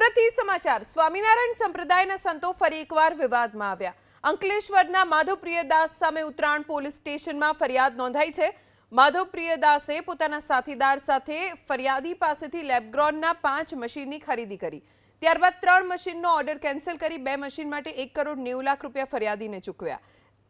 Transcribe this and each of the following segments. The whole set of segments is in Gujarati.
સુરતથી સમાચાર. સ્વામિનારાયણ સંપ્રદાયના સંતો ફરી એકવાર વિવાદમાં આવ્યા. અંકલેશ્વરના માધવપ્રિયદાસ સામે ઉત્તરાયણ પોલીસ સ્ટેશનમાં ફરિયાદ નોંધાઈ છે. માધવપ્રિયદાસે પોતાના સાથીદાર સાથે ફરિયાદી પાસેથી લેબગ્રોનના પાંચ મશીનની ખરીદી કરી. ત્યારબાદ ત્રણ મશીનનો ઓર્ડર કેન્સલ કરી બે મશીન માટે એક કરોડ નેવું લાખ રૂપિયા ફરિયાદીને ચૂકવ્યા.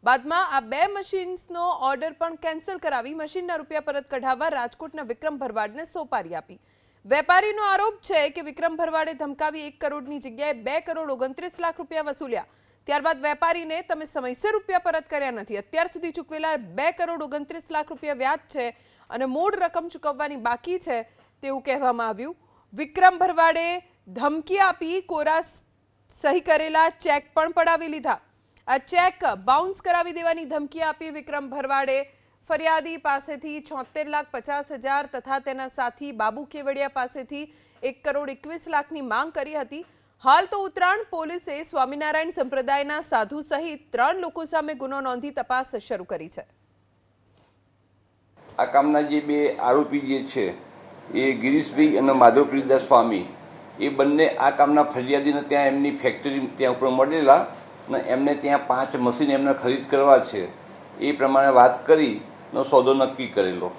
બાદમાં આ બે મશીન્સનો ઓર્ડર પણ કેન્સલ કરાવી મશીનના રૂપિયા પરત કઢાવવા રાજકોટના વિક્રમ ભરવાડને સોપારી આપી. વેપારીનો આરોપ છે કે વિક્રમ ભરવાડે ધમકાવી એક કરોડની જગ્યાએ બે કરોડ ઓગણત્રીસ લાખ રૂપિયા વસૂલ્યા. ત્યારબાદ વેપારીને તમે સમયસર રૂપિયા પરત કર્યા નથી. અત્યાર સુધી ચૂકવેલા બે કરોડ ઓગણત્રીસ લાખ રૂપિયા વ્યાજ છે અને મૂળ રકમ ચૂકવવાની બાકી છે તેવું કહેવામાં આવ્યું. વિક્રમ ભરવાડે ધમકી આપી કોરા સહી કરેલા ચેક પણ પડાવી લીધા. આ ચેક બાઉન્સ કરાવી દેવાની ધમકી આપી વિક્રમ ભરવાડે ફરિયાદી પાસેથી છોતેર લાખ પચાસ હજાર તથા તેના સાથી બાબુ કેવડિયા પાસેથી એક કરોડ એકવીસ લાખની માંગ કરી હતી. હાલ તો ઉત્તરાયણ પોલીસે સ્વામિનારાયણ સંપ્રદાયના સાધુ સહિત ત્રણ લોકો સામે ગુનો નોંધી તપાસ શરૂ કરી છે. આ કામના જે બે આરોપી જે છે, એ ગિરીશભાઈ અને માધવપ્રીદાસ સ્વામી, એ બંને આ કામના ફરિયાદીને ત્યાં એમની ફેક્ટરી ત્યાં ઉપર મળેલા અને એમને ત્યાં પાંચ મશીન એમને ખરીદ કરવા છે. એ પ્રમાણે વાત કરી નો સોદો નક્કી કરેલો.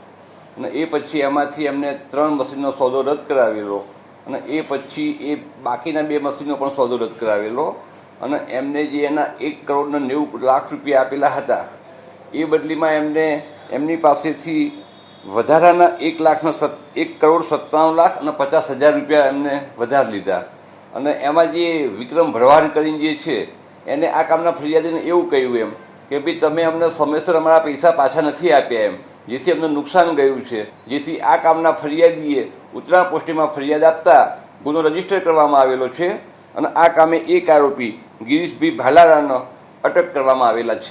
અને એ પછી એમાંથી એમને ત્રણ મશીનનો સોદો રદ કરાવેલો. અને એ પછી એ બાકીના બે મશીનનો પણ સોદો રદ કરાવેલો. અને એમને જે એના એક કરોડને નેવું લાખ રૂપિયા આપેલા હતા, એ બદલીમાં એમને એમની પાસેથી વધારાના એક લાખના સત, એક કરોડ સત્તાણું લાખ અને પચાસ હજાર રૂપિયા એમને વધારે લીધા. અને એમાં જે વિક્રમ ભરવાડ કરીને જે છે, એને આ કામના ફરિયાદીને એવું કહ્યું એમ કે ભાઈ તમે અમને સમયસર અમારા પૈસા પાછા નથી આપ્યા એમ. જેથી અમને નુકસાન ગયું છે. જેથી આ કામના ફરિયાદીએ ઉત્તરા પોસ્ટીમાં ફરિયાદ આપતા ગુનો રજિસ્ટર કરવામાં આવેલો છે અને આ કામે એક આરોપી ગિરીશભાઈ ભાલારાનો અટક કરવામાં આવેલા છે.